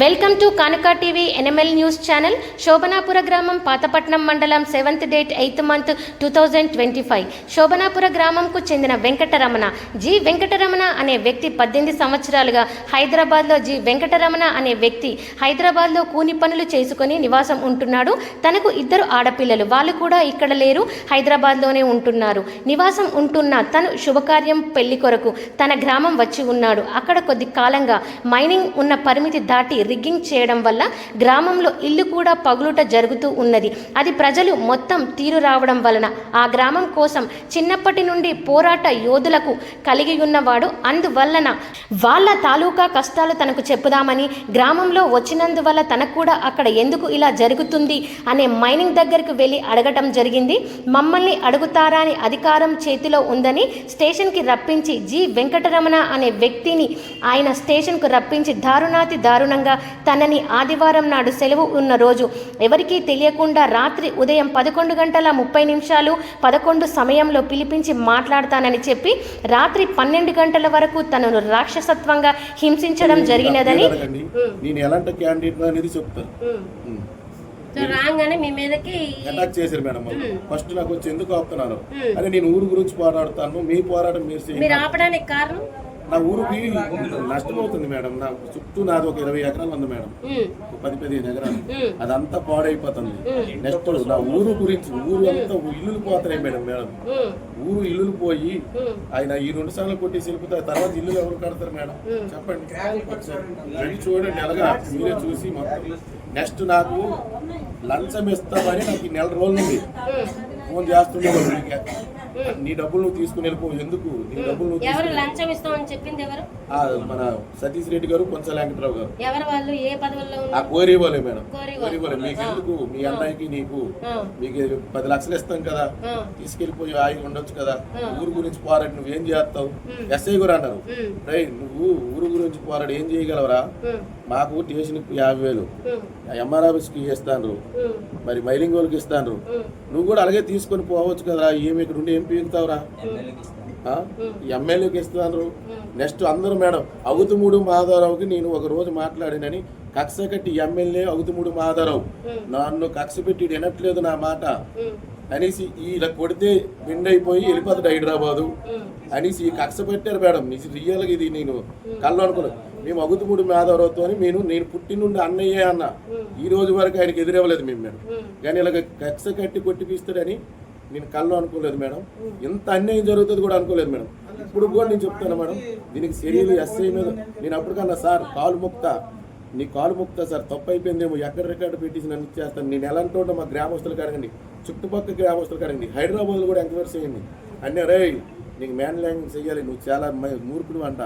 Welcome to Kanuka TV NML news channel. Shobhanapura గ్రామం పాతపట్నం మండలం seventh date eighth month two thousand twenty five. Shobhanapura గ్రామంకు చెందిన Venkataramana. G. Venkataramana అనే వ్యక్తి పద్దెనిమిది సంవత్సరాలుగా హైదరాబాద్లో జి. వెంకటరమణ అనే వ్యక్తి హైదరాబాద్లో కూని పనులు చేసుకుని నివాసం ఉంటున్నాడు. తనకు ఇద్దరు ఆడపిల్లలు. వాళ్ళు కూడా ఇక్కడ లేరు హైదరాబాద్లోనే ఉంటున్నారు. నివాసం ఉంటున్న తను శుభకార్యం పెళ్ళి కొరకు తన గ్రామం వచ్చి ఉన్నాడు. అక్కడ కొద్ది కాలంగా మైనింగ్ ఉన్న పరిమితి దాటి రిగ్గింగ్ చేయడం వల్ల గ్రామంలో ఇల్లు కూడా పగులుట జరుగుతూ ఉన్నది. అది ప్రజలు మొత్తం తీరు రావడం వలన ఆ గ్రామం కోసం చిన్నప్పటి నుండి పోరాట యోధులకు కలిగి ఉన్నవాడు అందువలన వాళ్ళ తాలూకా కష్టాలు తనకు చెప్పుదామని గ్రామంలో వచ్చినందువల్ల తనకు కూడా అక్కడ ఎందుకు ఇలా జరుగుతుంది అనే మైనింగ్ దగ్గరికి వెళ్ళి అడగటం జరిగింది. మమ్మల్ని అడుగుతారా అని అధికారం చేతిలో ఉందని స్టేషన్కి రప్పించి జి. వెంకటరమణ అనే వ్యక్తిని ఆయన స్టేషన్కు రప్పించి దారుణాతి దారుణంగా తనని ఆదివారం నాడు సెలవు ఉన్న రోజు. ఎవరికీ తెలియకుండా రాత్రి ఉదయం పదకొండు గంటల ముప్పై నిమిషాలు పదకొండు సమయంలో పిలిపించి మాట్లాడతానని చెప్పి రాత్రి పన్నెండు గంటల వరకు తనను రాక్షసత్వంగా హింసించడం జరిగినదని. నేను ఎలాంటి క్యాండిడేట్ అనేది చెప్తాను. రాగానే మీ మీదకి అటాక్ చేశారు మేడం ఫస్ట్ నాకు వచ్చి ఎందుకు ఆపుతున్నారు? అరే నేను ఊరు గురించి పోరాడుతాను మీ పోరాటం మీరు ఆపడానికి కారణం? నా ఊరికి నష్టం అవుతుంది మేడం. నా చుట్టూ నాది ఒక ఇరవై ఎకరాలు ఉంది మేడం. పది పదిహేను ఎకరాలు. అదంతా పాడైపోతుంది. నెక్స్ట్ నా ఊరు గురించి ఊరు అంతా ఇల్లులు పోతున్నాయి మేడం మేడం. ఊరు ఇల్లులు పోయి. ఆయన ఈ రెండు సార్లు కొట్టేసి వెళ్ళిపోతారు తర్వాత ఇల్లు ఎవరు కడతారు మేడం? చెప్పండి. చూడండి ఎలాగా మీరే చూసి మొత్తం. నెక్స్ట్ నాకు లంచం ఇస్తామని నాకు ఈ నెల రోజుల ఫోన్ నీకు. నీ డబ్బులు నువ్వు తీసుకుని వెళ్ళిపో ఎందుకు? నీ డబ్బులు నువ్వు ఎవరు లంచం ఇస్తామని చెప్పింది ఎవరు? ఆ, మన సతీష్ రెడ్డి గారు కొంచెం వెంకట్రావు గారు. ఎవరు వాళ్ళు? ఏ పదవుల్లో ఆ ఉన్నారు? కోరి వాళ్ళే మేడం. కోరి వాళ్ళే మీకు ఎందుకు మీ అన్నయ్యకి నీకు మీకు పది లక్షలు ఇస్తాం కదా. తీసుకెళ్ళిపోయి ఆగి ఉండొచ్చు కదా. ఊరు గురించి పోరాడి నువ్వేం చేస్తావు? ఎస్ఐ కూడా అన్నారు రేయ్ నువ్వు ఊరు గురించి పోరాడి ఏం చేయగలవరా? మాకు స్టేషన్కి యాభై వేలు. ఎంఆర్ ఆఫీస్కి ఇస్తాను మరి మైలింగ్ వాళ్ళకి ఇస్తాను నువ్వు కూడా అలాగే తీసుకొని పోవచ్చు కదరా. ఏమి ఇక్కడ ఉండి ఏం పీకుతావురా? ఆ? ఎమ్మెల్యేకి ఇస్తాను నెక్స్ట్ అందరూ మేడం అవుతుమూడు మాధవరావుకి నేను ఒక రోజు మాట్లాడినని కక్ష కట్టి ఎమ్మెల్యే అవుతుమూడు మాధవరావు. నన్ను కక్ష పెట్టి వినట్లేదు నా మాట. అనేసి ఇలా కొడితే విండ్ అయిపోయి వెళ్ళిపోతాడు హైదరాబాదు. అనేసి ఈ కక్ష పెట్టారు మేడం. ఇది రియల్గా ఇది నేను కళ్ళు అనుకున్నాను మేము అగుతుముడి మాధవరావుతో నేను నేను పుట్టి నుండి అన్నయ్యే అన్న. ఈ రోజు వరకు ఆయనకి ఎదురవ్వలేదు మేము మేడం. కానీ ఇలాగ కక్ష కట్టి కొట్టిపిస్తాడని నేను కళ్ళు అనుకోలేదు మేడం. ఇంత అన్యాయం జరుగుతుంది కూడా అనుకోలేదు మేడం. ఇప్పుడు కూడా నేను చెప్తాను మేడం. దీనికి చర్యలు ఎస్ఐ మీద నేను అప్పటికన్నా సార్ కాలు ముక్త నీ కాలు ముక్త సార్ తప్పు అయిపోయిందేమో ఎక్కడ రికార్డు పెట్టేసి నన్ను ఇచ్చేస్తాను. నేను ఎలా అంటుంటా మా గ్రామస్తులకు అడగండి చుట్టుపక్కల గ్రామస్తులకు అడగండి హైదరాబాద్లో కూడా ఎంక్వైరీ చేయండి. అన్నీ రే నీకు మ్యాన్ ల్యాంగ్ చెయ్యాలి. నువ్వు చాలా మూర్ఖుడు అంట.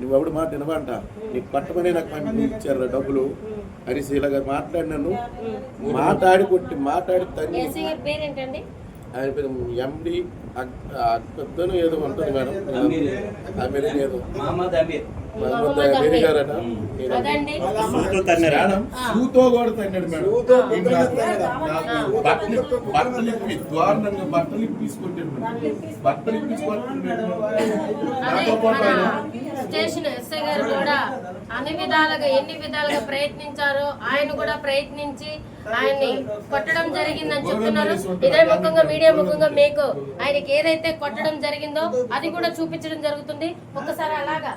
నువ్వు ఎవడు మాట వినవంట. నీకు పట్టమని నాకు పంపి ఇచ్చారు డబ్బులు. అనేసి ఇలాగ మాట్లాడినాను. మాట్లాడి కొట్టి మాట్లాడి తన్ని ఆయన పేరు ఎండి పెద్దను ఏదో ఉంటుంది మేడం. అమీర్ ఏదో. మహమ్మద్ అమీర్. మహమ్మద్ అమీర్ గారట అదండి. మేడం షూతో కూడా తన్నాడు మేడం. బట్టలు బట్టలు ఇప్పి దారుణంగా బట్టలు ఇప్పించుకుంటాడు మేడం. బట్టలు ఇప్పించుకుంటాడు నాతో పాటు ఆయన. స్టేషన్ ఎస్ఐ గారు కూడా అన్ని విధాలుగా ఎన్ని విధాలుగా ప్రయత్నించారో ఆయన కూడా ప్రయత్నించి ఆయన్ని కొట్టడం జరిగిందని చెప్తున్నారు. ఇదే ముఖంగా మీడియా ముఖంగా మీకు ఆయనకి ఏదైతే కొట్టడం జరిగిందో అది కూడా చూపించడం జరుగుతుంది. ఒకసారి అలాగా.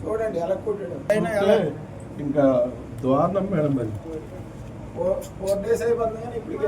చూడండి ఎలా కొట్టాడు ఇంకా దారుణం మేడం మరి ఫోర్ డేస్ అయిపోతుంది కానీ ఇప్పటికి